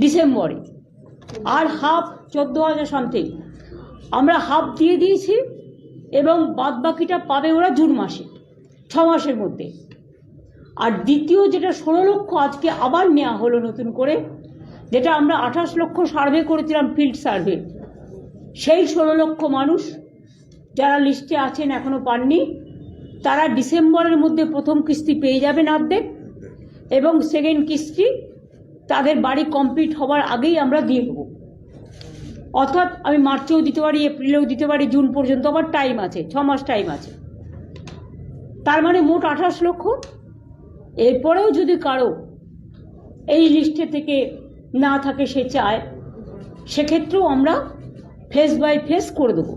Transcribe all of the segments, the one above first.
ডিসেম্বরে। আর হাফ চোদ্দ হাজার সামথিং আমরা হাফ দিয়ে দিয়েছি এবং বাদ বাকিটা পাবে ওরা জুন মাসে, ছ মাসের মধ্যে। আর দ্বিতীয় যেটা ষোলো লক্ষ আজকে আবার নেওয়া হলো নতুন করে, যেটা আমরা আঠাশ লক্ষ সার্ভে করেছিলাম ফিল্ড সার্ভে সেই ষোলো লক্ষ মানুষ যারা লিস্টে আছেন, এখনও পাননি, তারা ডিসেম্বরের মধ্যে প্রথম কিস্তি পেয়ে যাবেন অর্ধেক এবং সেকেন্ড কিস্তি তাদের বাড়ি কমপ্লিট হওয়ার আগেই আমরা দিয়ে দেবো। অর্থাৎ আমি মার্চেও দিতে পারি, এপ্রিলেও দিতে পারি, জুন পর্যন্ত আবার টাইম আছে, ছ মাস টাইম আছে। তার মানে মোট আঠাশ লক্ষ। এরপরেও যদি কারও এই লিস্টে থেকে না থাকে সে চায় সেক্ষেত্রেও আমরা ফেস বাই ফেস করে দেবো।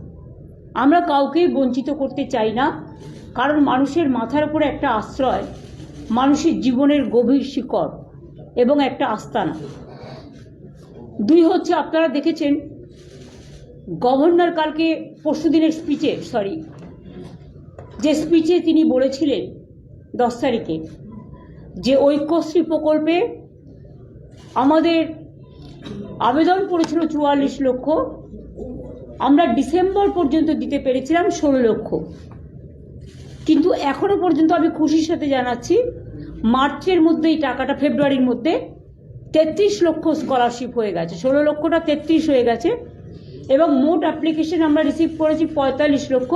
আমরা কাউকেই বঞ্চিত করতে চাই না, কারণ মানুষের মাথার উপরে একটা আশ্রয়, মানুষের জীবনের গভীর শিকড়। এবং একটা আস্তানা। দুই হচ্ছে আপনারা দেখেছেন, গভর্নর কালকে পরশু দিনের স্পিচে সরি যে স্পিচে তিনি বলেছিলেন দশ তারিখে যে ঐক্যশ্রী প্রকল্পে আমাদের আবেদন পড়েছিল চুয়াল্লিশ লক্ষ, আমরা ডিসেম্বর পর্যন্ত দিতে পেরেছিলাম ষোলো লক্ষ। কিন্তু এখনও পর্যন্ত আমি খুশির সাথে জানাচ্ছি মার্চের মধ্যে এই টাকাটা, ফেব্রুয়ারির মধ্যে তেত্রিশ লক্ষ স্কলারশিপ হয়ে গেছে। ষোলো লক্ষটা তেত্রিশ হয়ে গেছে এবং মোট অ্যাপ্লিকেশন আমরা রিসিভ করেছি পঁয়তাল্লিশ লক্ষ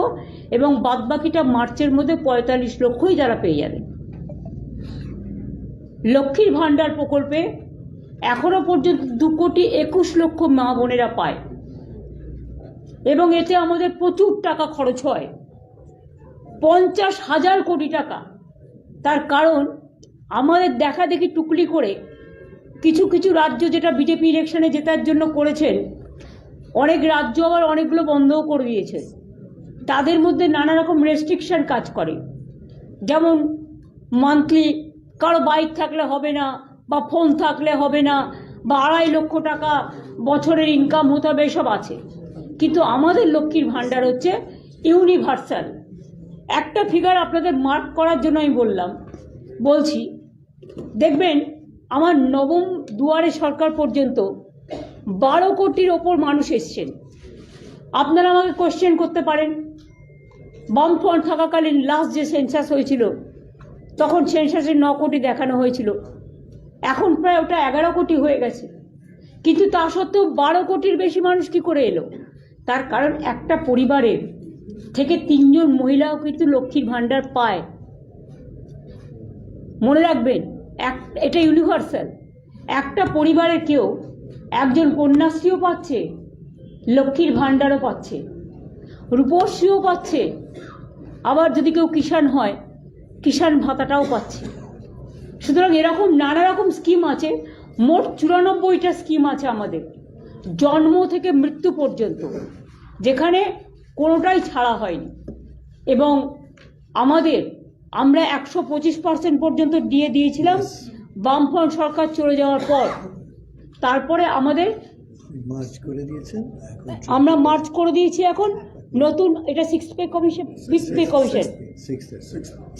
এবং বাদবাকিটা মার্চের মধ্যে পঁয়তাল্লিশ লক্ষই যারা পেয়ে যাবে। লক্ষ্মীর ভাণ্ডার প্রকল্পে এখনও পর্যন্ত দু কোটি একুশ লক্ষ মা বোনেরা পায় এবং এতে আমাদের প্রচুর টাকা খরচ হয়। পঞ্চাশ হাজার কোটি টাকা। তার কারণ আমাদের দেখা দেখি টুকলি করে কিছু কিছু রাজ্য যেটা বিজেপি ইলেকশনে জেতার জন্য করেছেন, অনেক রাজ্য আবার অনেকগুলো বন্ধও করে দিয়েছে। তাদের মধ্যে নানা রকম রেস্ট্রিকশন কাজ করে। যেমন মান্থলি কারও বাইক থাকলে হবে না, বা ফোন থাকলে হবে না, বা আড়াই লক্ষ টাকা বছরের ইনকাম হতে হবে, এসব আছে। কিন্তু আমাদের লক্ষ্মীর ভাণ্ডার হচ্ছে ইউনিভার্সাল একটা ফিগার আপনাদের মার্ক করার জন্য আমি বললাম, বলছি দেখবেন, আমার নবম দুয়ারে সরকার পর্যন্ত বারো কোটির ওপর মানুষ এসছেন। আপনারা আমাকে কোশ্চেন করতে পারেন? বামফ্রন্ট থাকাকালীন লাস্ট যে সেন্সাস হয়েছিল, তখন সেন্সাসে ন কোটি দেখানো হয়েছিল। এখন প্রায় ওটা এগারো কোটি হয়ে গেছে। কিন্তু তা সত্ত্বেও বারো কোটির বেশি মানুষ কি করে এলো? তার কারণ একটা পরিবারের থেকে তিনজন মহিলাও কিন্তু লক্ষ্মীর ভাণ্ডার পায়। মনে রাখবেন এক, এটা ইউনিভার্সাল একটা পরিবারের কেউ একজন কন্যাশ্রীও পাচ্ছে, লক্ষ্মীর ভাণ্ডারও পাচ্ছে, রূপশ্রীও পাচ্ছে, আবার যদি কেউ কিষাণ হয়, কিষাণ ভাতাটাও পাচ্ছে। সুতরাং এরকম নানা রকম স্কিম আছে, মোট চুরানব্বইটা স্কিম আছে আমাদের, জন্ম থেকে মৃত্যু পর্যন্ত, যেখানে কোনোটাই ছাড়া হয়নি। এবং আমাদের আমরা একশো পঁচিশ পার্সেন্ট পর্যন্ত দিয়ে দিয়েছিলাম। বামফ্রন্ট সরকার চলে যাওয়ার পর। তারপরে আমাদের মার্চ করে দিয়েছেন আমরা মার্চ করে দিয়েছি এখন। নতুন এটা six pay commission six pay commission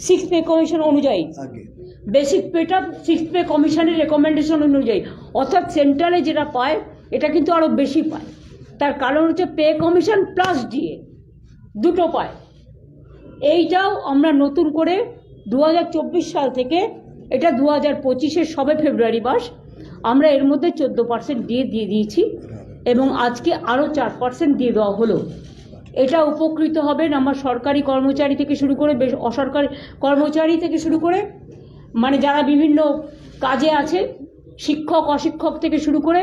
six pay commission অনুযায়ী। বেসিক পেটা সিক্স পে কমিশনের রেকমেন্ডেশন অনুযায়ী। অর্থাৎ সেন্ট্রালে যেটা পায় এটা কিন্তু আরও বেশি পায়। তার কারণ হচ্ছে পে কমিশন প্লাস ডিএ দুটো পায়। এইটাও আমরা নতুন করে দু হাজার চব্বিশ সাল থেকে এটা দু হাজার পঁচিশের সবে ফেব্রুয়ারি মাস আমরা এর মধ্যে চোদ্দ পার্সেন্ট দিয়ে দিয়ে দিয়েছি এবং আজকে আরও চার পার্সেন্ট দিয়ে দেওয়া হলো। এটা উপকৃত হবেন আমার সরকারি কর্মচারী থেকে শুরু করে বেশ অসরকারি কর্মচারী থেকে শুরু করে মানে যারা বিভিন্ন কাজে আছে শিক্ষক অশিক্ষক থেকে শুরু করে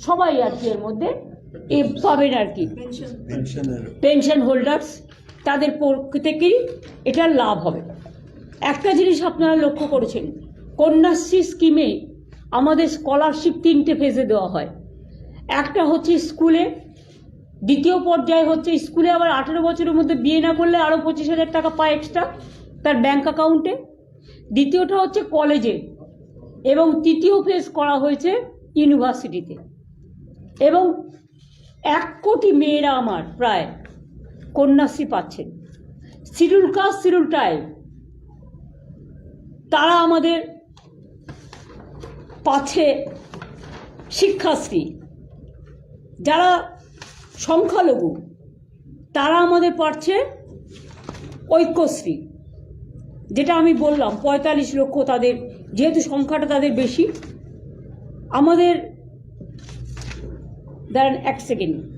সবাই আর কি এর মধ্যে এ পাবেন আর কি। পেনশন হোল্ডার্স তাদের প্রত্যেকেই এটা লাভ হবে। একটা জিনিস আপনারা লক্ষ্য করেছেন, কন্যাশ্রী স্কিমে আমাদের স্কলারশিপ তিনটে ফেজে দেওয়া হয়। একটা হচ্ছে স্কুলে, দ্বিতীয় পর্যায়ে হচ্ছে স্কুলে আবার আঠেরো বছরের মধ্যে বিয়ে না করলে আরও পঁচিশ হাজার টাকা পায় এক্সট্রা তার ব্যাংক অ্যাকাউন্টে দ্বিতীয়টা হচ্ছে কলেজে এবং তৃতীয় ফেজ করা হয়েছে ইউনিভার্সিটিতে এবং এক কোটি মেয়েরা আমার প্রায় কন্যাশ্রী পাচ্ছেন। শিডিউল কাস্ট শিডিউল ট্রাইব তারা আমাদের পাচ্ছে শিক্ষাশ্রী। যারা সংখ্যালঘু, তারা আমাদের পাচ্ছে ঐক্যশ্রী। যেটা আমি বললাম, পঁয়তাল্লিশ লক্ষ তাদের, যেহেতু সংখ্যাটা তাদের বেশি, আমাদের, দাঁড়ান এক সেকেন্ড।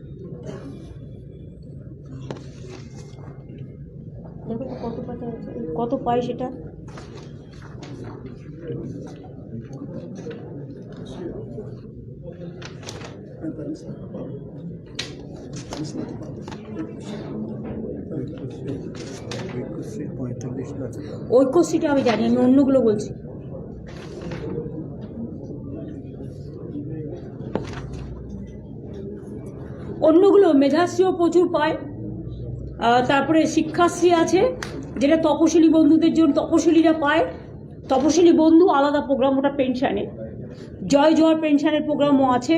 দেখো তো কত আছে কত পাই সেটা? ঐক্যশ্রীটা আমি জানি, আমি অন্যগুলো বলছি। অন্যগুলো মেধাশ্রীও প্রচুর পায়। তারপরে শিক্ষাশ্রী আছে, যেটা তপশিলি বন্ধুদের জন্য তপশিলিরা পায়। তপশিলি বন্ধু আলাদা প্রোগ্রাম ওটা পেনশানে জয় জোয়ার পেনশানের প্রোগ্রামও আছে।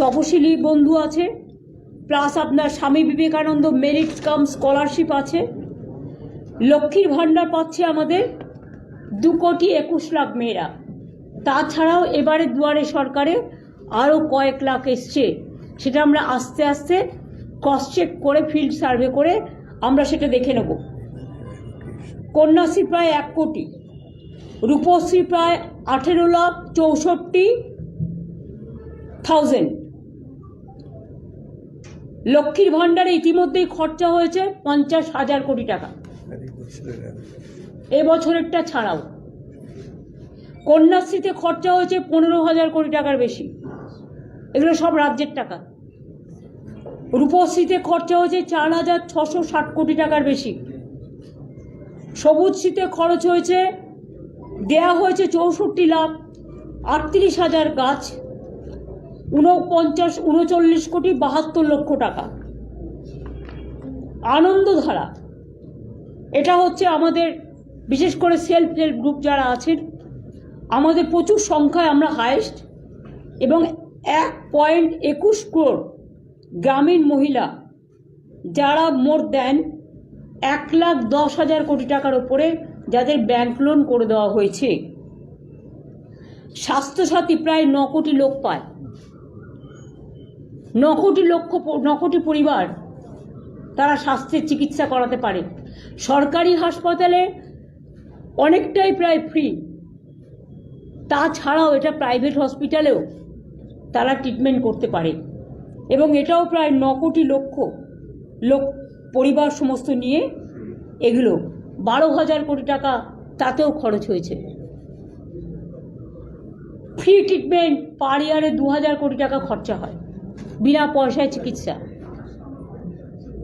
তপশিলি বন্ধু আছে। প্লাস আপনার স্বামী বিবেকানন্দ মেরিট কাম স্কলারশিপ আছে। লক্ষ্মীর ভাণ্ডার পাচ্ছে আমাদের দু কোটি একুশ লাখ মেয়েরা। তাছাড়াও এবারে দুয়ারে সরকারে আরও কয়েক লাখ এসছে। সেটা আমরা আস্তে আস্তে ক্রস চেক করে ফিল্ড সার্ভে করে আমরা সেটা দেখে নেব। কন্যাশ্রী প্রায় এক কোটি, রূপশ্রী প্রায় আঠেরো লাখ চৌষট্টি থাউজেন্ড লক্ষ্মীর ভাণ্ডারে ইতিমধ্যেই খরচা হয়েছে পঞ্চাশ হাজার কোটি টাকা। এবছরেরটা ছাড়াও কন্যাশ্রীতে খরচা হয়েছে পনেরো হাজার কোটি টাকার বেশি। এগুলো সব রাজ্যের টাকা। রূপশ্রীতে খরচা হয়েছে চার হাজার ছশো ষাট কোটি টাকার বেশি। সবুজশ্রীতে খরচ হয়েছে, দেয়া হয়েছে চৌষট্টি লাখ আটত্রিশ হাজার গাছ, উনপঞ্চাশ, উনচল্লিশ কোটি বাহাত্তর লক্ষ টাকা। আনন্দধারা, এটা হচ্ছে আমাদের, বিশেষ করে সেলফ হেল্প গ্রুপ যারা আছেন, আমাদের প্রচুর সংখ্যায় আমরা হায়েস্ট এবং এক পয়েন্ট একুশ ক্রোড় গ্রামীণ মহিলা, যারা মোর দেন এক লাখ দশ হাজার কোটি টাকার ওপরে যাদের ব্যাংক লোন করে দেওয়া হয়েছে। স্বাস্থ্যসাথী প্রায় ন কোটি লোক পায়। ন কোটি লক্ষ, ন কোটি পরিবার তারা স্বাস্থ্যের চিকিৎসা করাতে পারে। সরকারি হাসপাতালে অনেকটাই প্রায় ফ্রি তাছাড়াও এটা প্রাইভেট হসপিটালেও তারা ট্রিটমেন্ট করতে পারে। এবং এটাও প্রায় ন কোটি লক্ষ লোক পরিবার সমস্ত নিয়ে এগুলো বারো হাজার কোটি টাকা তাতেও খরচ হয়েছে। ফ্রি ট্রিটমেন্ট পার ইয়ারে দু হাজার কোটি টাকা খরচা হয়, বিনা পয়সায় চিকিৎসা।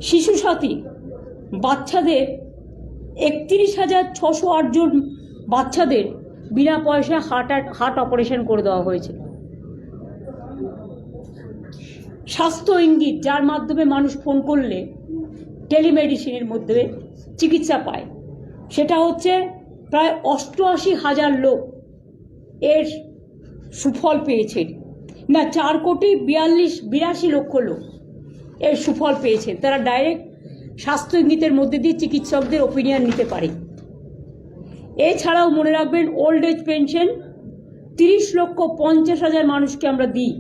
শিশু সাথী, বাচ্চাদের একত্রিশ হাজার ছশো আটজন বাচ্চাদের বিনা পয়সায় হার্ট হার্ট অপারেশন করে দেওয়া হয়েছে। স্বাস্থ্য ইঙ্গিত যার মাধ্যমে মানুষ ফোন করলে টেলিমেডিসিনের মধ্যে চিকিৎসা পায়। সেটা হচ্ছে প্রায় অষ্টআশি হাজার লোক এর সুফল পেয়েছে না, চার কোটি বিয়াল্লিশ, বিরাশি লক্ষ লোক এর সুফল পেয়েছে তারা ডাইরেক্ট স্বাস্থ্য ইঙ্গিতের মধ্যে দিয়ে চিকিৎসকদের ওপিনিয়ন নিতে পারে। এছাড়াও মনে রাখবেন ওল্ড এজ পেনশন তিরিশ লক্ষ পঞ্চাশ হাজার মানুষকে আমরা দিই।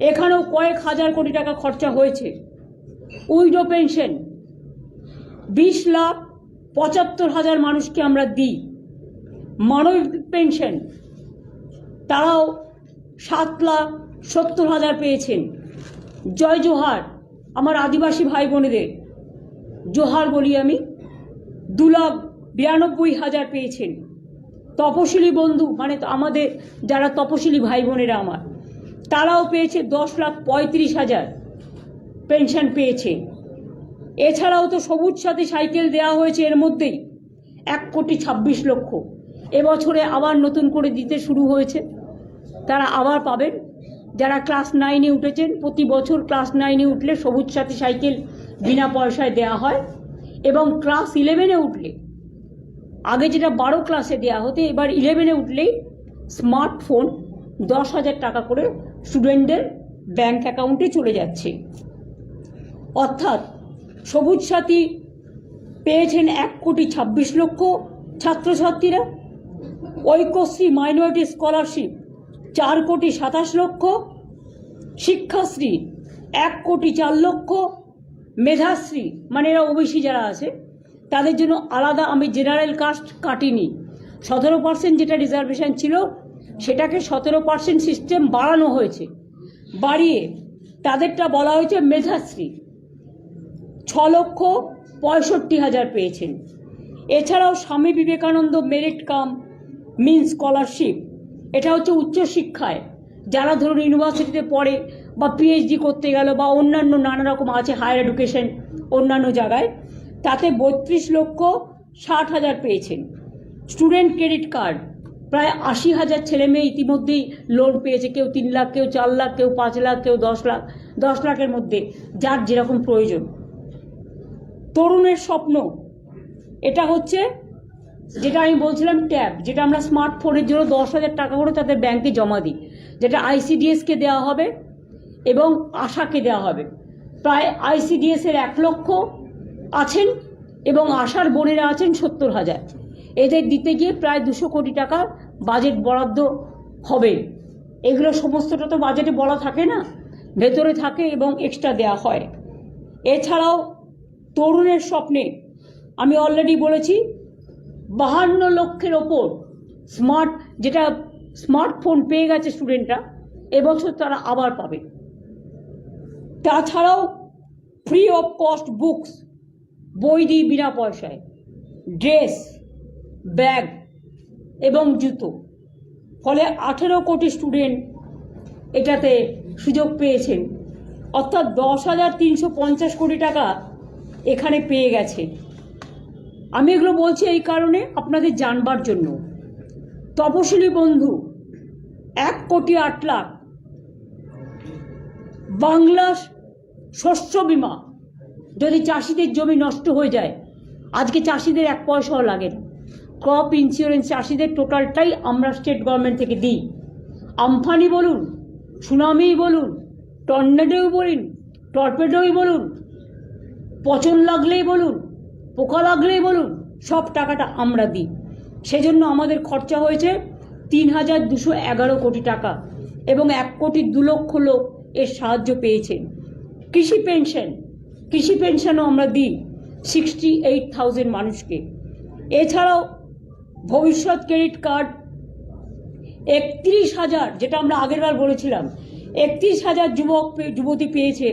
এখানেও কয়েক হাজার কোটি টাকা খরচা হয়েছে। Widow pension. বিশ লাখ পঁচাত্তর হাজার মানুষকে আমরা দিই। মানব পেনশন। তারাও সাত লাখ সত্তর হাজার পেয়েছেন। জয় জোহার, আমার আদিবাসী ভাই বোনেদের। জোহার বলি আমি, দু লাখ বিরানব্বই হাজার পেয়েছেন। তপশিলি বন্ধু মানে আমাদের যারা তপশিলি ভাই বোনেরা আমার। তারাও পেয়েছে দশ লাখ পঁয়ত্রিশ হাজার পেনশন পেয়েছে। এছাড়াও তো সবুজ সাথী সাইকেল দেওয়া হয়েছে এর মধ্যেই এক কোটি ছাব্বিশ লক্ষ। এবছরে আবার নতুন করে দিতে শুরু হয়েছে। তারা আবার পাবেন। যারা ক্লাস নাইনে উঠেছেন, প্রতি বছর ক্লাস নাইনে উঠলে সবুজ সাথী সাইকেল বিনা পয়সায় দেওয়া হয় এবং ক্লাস ইলেভেনে উঠলে, আগে যেটা বারো ক্লাসে দেওয়া হতো, এবার ইলেভেনে উঠলেই স্মার্টফোন দশ হাজার টাকা করে স্টুডেন্টদের ব্যাংক অ্যাকাউন্টে চলে যাচ্ছে। অর্থাৎ সবুজ সাথী পেয়েছেন এক কোটি ছাব্বিশ লক্ষ ছাত্রছাত্রীরা, ঐক্যশ্রী মাইনরিটি স্কলারশিপ চার কোটি সাতাশ লক্ষ, শিক্ষাশ্রী এক কোটি চার লক্ষ, মেধাশ্রী মানে এরা ওবিসি যারা আছে, তাদের জন্য আলাদা আমি জেনারেল কাস্ট কাটিনি। সতেরো পার্সেন্ট যেটা রিজার্ভেশন ছিল সেটাকে সতেরো পার্সেন্ট সিস্টেম বাড়ানো হয়েছে। বাড়িয়ে তাদেরটা বলা হয়েছে মেধাশ্রী। ছ লক্ষ পঁয়ষট্টি হাজার পেয়েছেন। এছাড়াও Swami Vivekananda merit cum mean scholarship. এটা হচ্ছে উচ্চশিক্ষায় যারা ধরুন ইউনিভার্সিটিতে পড়ে বা পিএইচডি করতে গেল বা অন্যান্য নানা রকম আছে হায়ার এডুকেশন অন্যান্য জায়গায়, তাতে বত্রিশ লক্ষ ষাট হাজার পেয়েছেন। Student credit card. প্রায় আশি হাজার ছেলে মেয়ে ইতিমধ্যেই লোন পেয়েছে, কেউ তিন লাখ, কেউ চার লাখ, কেউ পাঁচ লাখ, কেউ দশ লাখ, দশ লাখের মধ্যে, যার যেরকম প্রয়োজন। তরুণের স্বপ্ন, এটা হচ্ছে, যেটা আমি বলছিলাম ট্যাব, যেটা আমরা স্মার্টফোনের জন্য দশ হাজার টাকা করে তাদের ব্যাংকে জমা দিই। যেটা আইসিডিএসকে দেওয়া হবে এবং আশাকে দেওয়া হবে। প্রায় আইসিডিএস এর এক লক্ষ আছেন এবং আশার বোনেরা আছেন সত্তর হাজার। এদের দিতে গিয়ে প্রায় দুশো কোটি টাকা বাজেট বরাদ্দ হবে। এগুলো সমস্তটা তো বাজেটে বলা থাকে না, ভেতরে থাকে এবং এক্সট্রা দেওয়া হয়। এছাড়াও তরুণের স্বপ্নে আমি অলরেডি বলেছি, বাহান্ন লক্ষের ওপর স্মার্ট যেটা স্মার্টফোন পেয়ে গেছে স্টুডেন্টরা এবছর তারা আবার পাবে। তাছাড়াও ফ্রি অফ কস্ট বুকস বই দিই বিনা পয়সায়। ড্রেস ব্যাগ এবং জুতো। ফলে আঠেরো কোটি স্টুডেন্ট এটাতে সুযোগ পেয়েছেন। অর্থাৎ দশ হাজার তিনশো পঞ্চাশ কোটি টাকা এখানে পেয়ে গেছে। আমি এগুলো বলছি এই কারণে আপনাদের জানবার জন্য। তপশিলি বন্ধু, এক কোটি আট লাখ। বাংলা শস্য বিমা। যদি চাষিদের জমি নষ্ট হয়ে যায়, আজকে চাষিদের এক পয়সাও লাগে না। ক্রপ ইন্স্যুরেন্স চাষিদের টোটালটাই আমরা স্টেট গভর্নমেন্ট থেকে দিই। আমফানি বলুন সুনামি বলুন, টর্নেডোই বলুন, টর্পেডোই বলুন, পচন লাগলেই বলুন, পোকা লাগলেই বলুন, সব টাকাটা আমরা দিই। সেজন্য আমাদের খরচা হয়েছে তিন হাজার দুশো এগারো কোটি টাকা এবং এক কোটি দু লক্ষ লোক এর সাহায্য পেয়েছেন কৃষি পেনশন, কৃষি পেনশনও আমরা দিই সিক্সটি এইট থাউজেন্ড মানুষকে। এছাড়াও ভবিষ্যৎ ক্রেডিট কার্ড একত্রিশ হাজার, যেটা আমরা আগেরবার বলেছিলাম, একত্রিশ হাজার যুবক যুবতী পেয়েছে,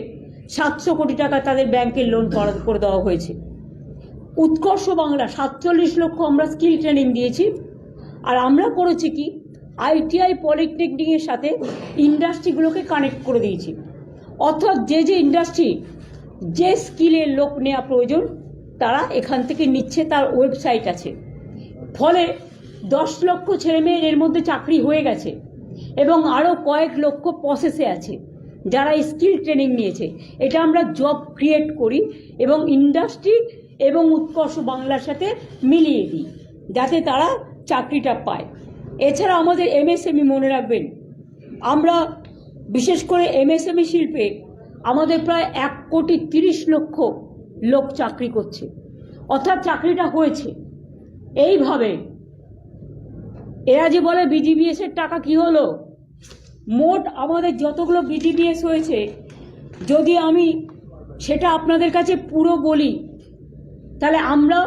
সাতশো কোটি টাকা তাদের ব্যাংকের লোন করে দেওয়া হয়েছে। উৎকর্ষ বাংলা, সাতচল্লিশ লক্ষ আমরা স্কিল ট্রেনিং দিয়েছি। আর আমরা করেছি কি, আইটিআই পলিটেকনিকের সাথে ইন্ডাস্ট্রিগুলোকে কানেক্ট করে দিয়েছি। অর্থাৎ যে যে ইন্ডাস্ট্রি, যে স্কিলের লোক নেওয়া প্রয়োজন, তারা এখান থেকে নিচ্ছে, তার ওয়েবসাইট আছে। ফলে দশ লক্ষ ছেলেমেয়ের এর মধ্যে চাকরি হয়ে গেছে এবং আরও কয়েক লক্ষ প্রসেসে আছে যারা স্কিল ট্রেনিং নিয়েছে। এটা আমরা জব ক্রিয়েট করি এবং ইন্ডাস্ট্রি এবং উৎকর্ষ বাংলার সাথে মিলিয়ে দিই যাতে তারা চাকরিটা পায়। এছাড়া আমাদের এমএসএমই মনে রাখবেন, আমরা বিশেষ করে এমএসএমই শিল্পে আমাদের প্রায় এক কোটি তিরিশ লক্ষ লোক চাকরি করছে। অর্থাৎ চাকরিটা হয়েছে। এইভাবে। এরা যে বলে বিজিবিএস এর টাকা কি হলো? মোট আমাদের যতগুলো বিজিবিএস হয়েছে, যদি আমি সেটা আপনাদের কাছে পুরো বলি, তাহলে আমরা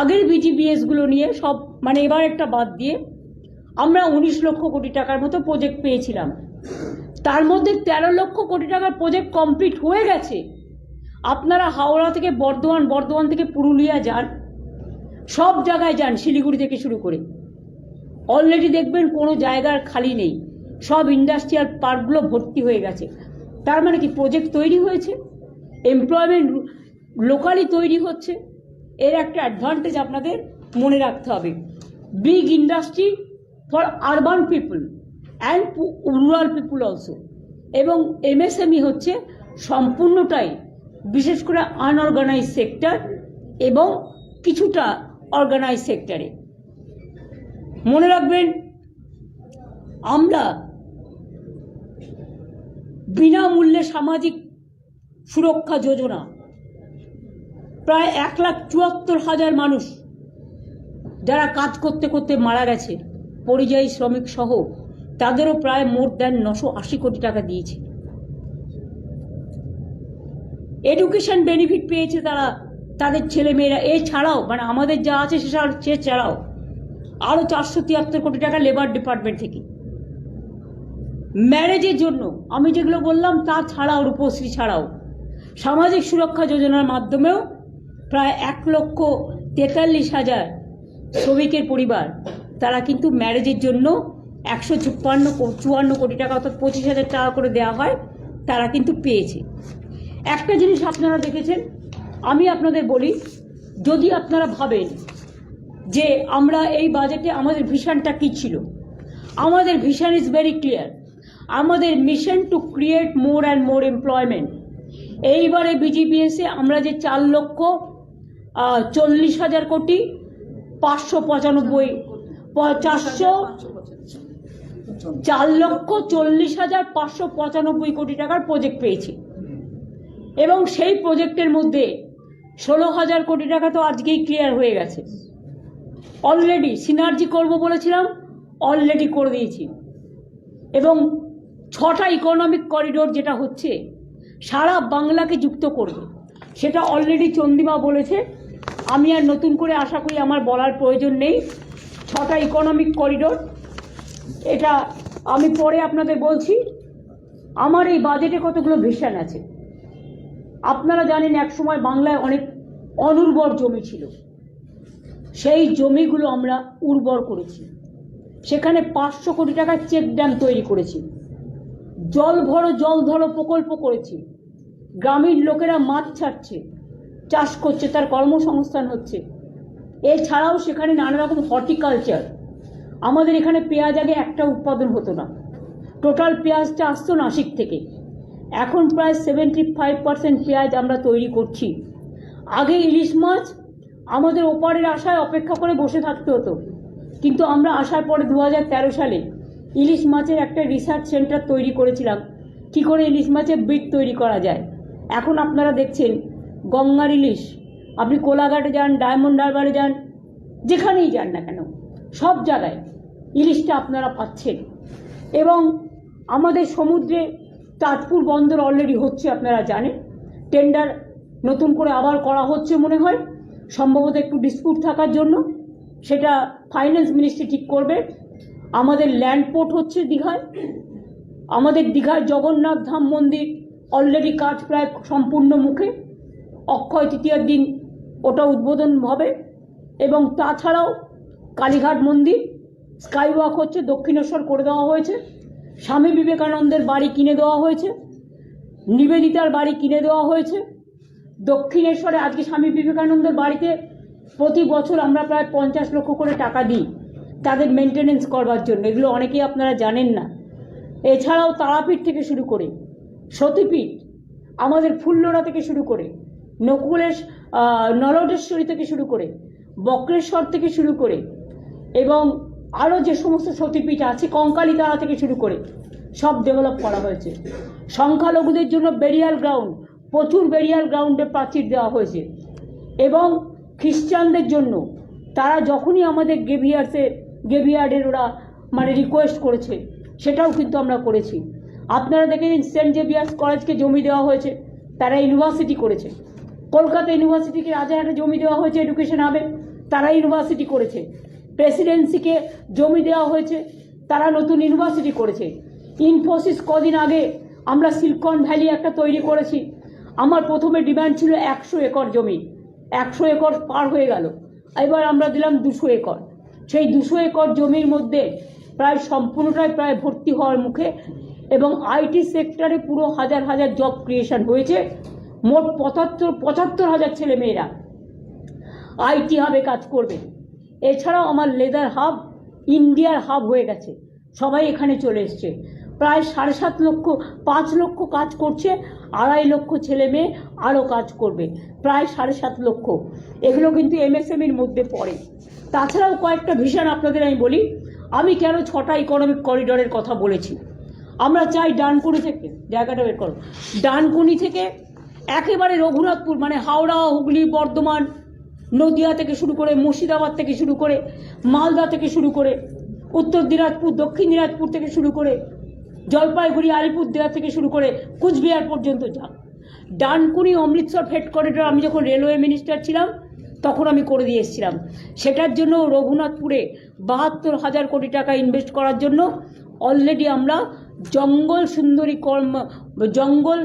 আগের বিজিবিএসগুলো নিয়ে সব মানে এবার একটা বাদ দিয়ে আমরা উনিশ লক্ষ কোটি টাকার মতো প্রজেক্ট পেয়েছিলাম। তার মধ্যে তেরো লক্ষ কোটি টাকার প্রজেক্ট কমপ্লিট হয়ে গেছে। আপনারা হাওড়া থেকে বর্ধমান বর্ধমান থেকে পুরুলিয়া যান সব জায়গায় যান, শিলিগুড়ি থেকে শুরু করে। অলরেডি দেখবেন কোনো জায়গার খালি নেই। সব ইন্ডাস্ট্রিয়াল পার্কগুলো ভর্তি হয়ে গেছে। তার মানে কি প্রজেক্ট তৈরি হয়েছে? এমপ্লয়মেন্ট লোকালি তৈরি হচ্ছে। এর একটা অ্যাডভান্টেজ আপনাদের মনে রাখতে হবে। Big industry for urban people and rural people also এবং এমএসএমই হচ্ছে সম্পূর্ণটাই, বিশেষ করে আনঅর্গানাইজ সেক্টর এবং কিছুটা অর্গানাইজ সেক্টরে মনে রাখবেন, আমরা বিনামূল্যে সামাজিক সুরক্ষা যোজনা, প্রায় এক লাখ চুয়াত্তর হাজার মানুষ যারা কাজ করতে করতে মারা গেছে, পরিযায়ী শ্রমিক সহ, তাদেরও প্রায় মোট দেন নশো আশি কোটি টাকা দিয়েছে। এডুকেশন বেনিফিট পেয়েছে তারা তাদের ছেলেমেয়েরা এছাড়াও মানে আমাদের যা আছে সেটা সে ছাড়াও আরও চারশো তিয়াত্তর কোটি টাকা লেবার ডিপার্টমেন্ট থেকে। ম্যারেজের জন্য, আমি যেগুলো বললাম, তা ছাড়াও, রূপশ্রী ছাড়াও, সামাজিক সুরক্ষা যোজনার মাধ্যমেও প্রায় এক লক্ষ তেতাল্লিশ হাজার শ্রমিকের পরিবার, তারা কিন্তু ম্যারেজের জন্য একশো চুপ্পান্ন চুয়ান্ন কোটি টাকা, অর্থাৎ পঁচিশ হাজার টাকা করে দেওয়া হয়, তারা কিন্তু পেয়েছে। একটা জিনিস আপনারা দেখেছেন আমি আপনাদের বলি, যদি আপনারা ভাবেন যে আমরা এই বাজেটে আমাদের ভিশনটা কী ছিল, আমাদের ভিশন ইজ ভেরি ক্লিয়ার আমাদের mission to create more and more employment এইবারে বিজিপিএসে আমরা যে চার লক্ষ চল্লিশ হাজার কোটি, পাঁচশো পঁচানব্বই চারশো চার লক্ষ চল্লিশ হাজার পাঁচশো পঁচানব্বই কোটি টাকার প্রজেক্ট পেয়েছি। এবং সেই প্রজেক্টের মধ্যে ষোলো হাজার কোটি টাকা তো আজকেই ক্লিয়ার হয়ে গেছে। অলরেডি সিনার্জি করব বলেছিলাম অলরেডি করে দিয়েছি। এবং ছটা ইকোনমিক করিডোর যেটা হচ্ছে, সারা বাংলাকে যুক্ত করবে। সেটা অলরেডি চন্দিমা বলেছে। আমি আর নতুন করে আশা করি আমার বলার প্রয়োজন নেই। ছটা ইকোনমিক করিডোর এটা আমি পরে আপনাদের বলছি। আমার এই বাজেটে কতগুলো ভিশন আছে? আপনারা জানেন এক সময় বাংলায় অনেক অনুর্বর জমি ছিল। সেই জমিগুলো আমরা উর্বর করেছি। সেখানে পাঁচশো কোটি টাকার চেক ড্যাম তৈরি করেছি। জল ভরো, জল ধরো প্রকল্প করেছি। গ্রামীণ লোকেরা মাছ ছাড়ছে, চাষ করছে, তার কর্মসংস্থান হচ্ছে। এছাড়াও সেখানে নানা রকম হর্টিকালচার। আমাদের এখানে পেঁয়াজ আগে একটা উৎপাদন হতো না। টোটাল পেঁয়াজটা আসতো নাসিক থেকে। এখন প্রায় সেভেন্টি ফাইভ পার্সেন্ট পেঁয়াজ আমরা তৈরি করছি। আগে ইলিশ মাছ আমাদের ওপারের আশায় অপেক্ষা করে বসে থাকতে হতো। কিন্তু আমরা আসার পরে দু সালে ইলিশ মাছের একটা রিসার্চ সেন্টার তৈরি করেছিলাম। কি করে ইলিশ মাছের বিট তৈরি করা যায়? এখন আপনারা দেখছেন গঙ্গার ইলিশ। আপনি কোলাঘাটে যান, ডায়মন্ড হারবারে যান, যেখানেই যান না কেন, সব জায়গায় ইলিশটা আপনারা পাচ্ছেন। এবং আমাদের সমুদ্রে তাজপুর বন্দর অলরেডি হচ্ছে, আপনারা জানেন। টেন্ডার নতুন করে আবার করা হচ্ছে মনে হয়। সম্ভবত একটু ডিসপুট থাকার জন্য। সেটা ফাইন্যান্স মিনিস্ট্রি ঠিক করবে। আমাদের ল্যান্ড পোর্ট হচ্ছে দীঘায়। আমাদের দীঘার জগন্নাথ ধাম মন্দির অলরেডি কাজ প্রায় সম্পূর্ণ মুখে। অক্ষয় তৃতীয়ার দিন ওটা উদ্বোধন হবে। এবং তাছাড়াও কালীঘাট মন্দির স্কাইওয়াক হচ্ছে দক্ষিণেশ্বর করে দেওয়া হয়েছে। স্বামী বিবেকানন্দের বাড়ি কিনে দেওয়া হয়েছে। নিবেদিতার বাড়ি কিনে দেওয়া হয়েছে। দক্ষিণেশ্বরে আজকে স্বামী বিবেকানন্দের বাড়িতে প্রতি বছর আমরা প্রায় পঞ্চাশ লক্ষ করে টাকা দিই তাদের মেনটেনেন্স করবার জন্য। এগুলো অনেকেই আপনারা জানেন না। এছাড়াও তারাপীঠ থেকে শুরু করে সতীপীঠ আমাদের ফুল্লরা থেকে শুরু করে নকুলেশ আহ, নরটেশ্বরী থেকে শুরু করে বক্রেশ্বর থেকে শুরু করে এবং আরও যে সমস্ত সতীপীঠ আছে কঙ্কালী তারা থেকে শুরু করে সব ডেভেলপ করা হয়েছে। সংখ্যালঘুদের জন্য বেরিয়াল গ্রাউন্ড প্রচুর বেরিয়াল গ্রাউন্ডে প্রাচীর দেওয়া হয়েছে। এবং খ্রিস্টানদের জন্য তারা যখনই আমাদের গেভিয়ার্সে গেভিয়ার্ডের ওরা মানে রিকোয়েস্ট করেছে, সেটাও কিন্তু আমরা করেছি। আপনারা দেখেছেন সেন্ট জেভিয়ার্স কলেজকে জমি দেওয়া হয়েছে, তারা ইউনিভার্সিটি করেছে। কলকাতা ইউনিভার্সিটিকে রাজারহাটে জমি দেওয়া হয়েছে এডুকেশন হবে তারা ইউনিভার্সিটি করেছে। প্রেসিডেন্সিকে জমি দেওয়া হয়েছে, তারা নতুন ইউনিভার্সিটি করেছে। ইনফোসিস কদিন আগে আমরা সিলিকন ভ্যালি একটা তৈরি করেছি। আমার প্রথমে ডিমান্ড ছিল একশো একর জমি। একশো একর পার হয়ে গেল। এবার আমরা দিলাম দুশো একর। সেই দুশো একর জমির মধ্যে প্রায় সম্পূর্ণটাই প্রায় ভর্তি হওয়ার মুখে এবং আইটি সেক্টরে পুরো হাজার হাজার জব ক্রিয়েশন হয়েছে। মোট পঁচাত্তর পঁচাত্তর হাজার ছেলে মেয়েরা আইটি হাবে কাজ করবে। এছাড়াও আমার লেদার হাব ইন্ডিয়ার হাব হয়ে গেছে। সবাই এখানে চলে এসছে। প্রায় সাড়ে সাত লক্ষ, পাঁচ লক্ষ কাজ করছে, আড়াই লক্ষ ছেলে মেয়ে আরও কাজ করবে, প্রায় সাড়ে সাত লক্ষ। এগুলো কিন্তু এমএসএমইর মধ্যে পড়ে। তাছাড়াও কয়েকটা ভিশন আপনাদের আমি বলি। আমি কেন ছটা ইকোনমিক করিডোরের কথা বলেছি? আমরা চাই ডানকুনি থেকে, জায়গাটা বের করো। ডানকুনি থেকে একেবারে রঘুনাথপুর মানে হাওড়া, হুগলি, বর্ধমান, নদিয়া থেকে শুরু করে মুর্শিদাবাদ থেকে শুরু করে, মালদা থেকে শুরু করে, উত্তর দিনাজপুর, দক্ষিণ দিনাজপুর থেকে শুরু করে জলপাইগুড়ি, আলিপুরদুয়ার থেকে শুরু করে কুচবিহার পর্যন্ত যান ডানকুনি, অমৃতসর ফেড করিডোর আমি যখন রেলওয়ে মিনিস্টার ছিলাম, তখন আমি করে দিয়ে এসেছিলাম। সেটার জন্য রঘুনাথপুরে বাহাত্তর হাজার কোটি টাকা ইনভেস্ট করার জন্য অলরেডি আমরা জঙ্গল সুন্দরী কর্ম, জঙ্গল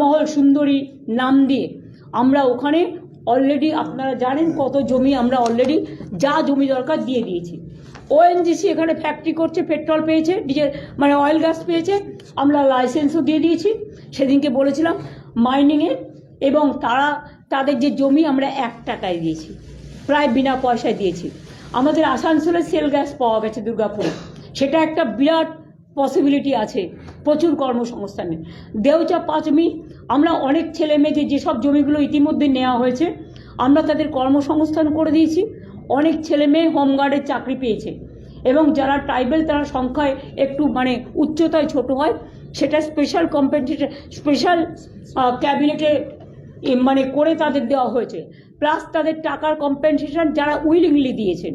মহল সুন্দরী নাম দিয়ে আমরা ওখানে অলরেডি আপনারা জানেন কত জমি আমরা অলরেডি যা জমি দরকার দিয়ে দিয়েছি। ওএনজিসি এখানে ফ্যাক্টরি করছে পেট্রোল পেয়েছে, ডিজেল মানে অয়েল গ্যাস পেয়েছে, আমরা লাইসেন্সও দিয়ে দিয়েছি। সেদিনকে বলেছিলাম মাইনিংয়ে এবং তারা, তাদের যে জমি আমরা এক টাকায় দিয়েছি, প্রায় বিনা পয়সায় দিয়েছি। আমাদের আসানসোলের সেল গ্যাস পাওয়া গেছে দুর্গাপুরে সেটা একটা বিরাট পসিবিলিটি আছে প্রচুর কর্মসংস্থানের দেউচা পাঁচমি আমরা অনেক ছেলে মেয়েদের যেসব জমিগুলো ইতিমধ্যে নেওয়া হয়েছে, আমরা তাদের কর্মসংস্থান করে দিয়েছি। অনেক ছেলে মেয়ে হোমগার্ডের চাকরি পেয়েছে এবং যারা ট্রাইবেল তারা সংখ্যায় একটু মানে উচ্চতায় ছোট হয়, সেটা স্পেশাল কম্পেনসেশন স্পেশাল ক্যাবিনেটে মানে করে তাদের দেওয়া হয়েছে। প্লাস তাদের টাকার কম্পেনসেশন যারা উইলিংলি দিয়েছেন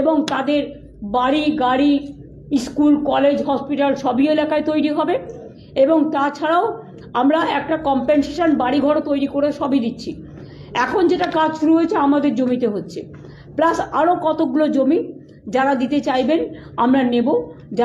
এবং তাদের বাড়ি, গাড়ি, স্কুল কলেজ হসপিটাল সবই এলাকায় তৈরি হবে। এবং তাছাড়াও আমরা একটা কম্পেনসেশন বাড়িঘরও তৈরি করে সবই দিচ্ছি। এখন যেটা কাজ শুরু হয়েছে, আমাদের জমিতে হচ্ছে। প্লাস আরও কতগুলো জমি যারা দিতে চাইবেন, আমরা নেব। যারা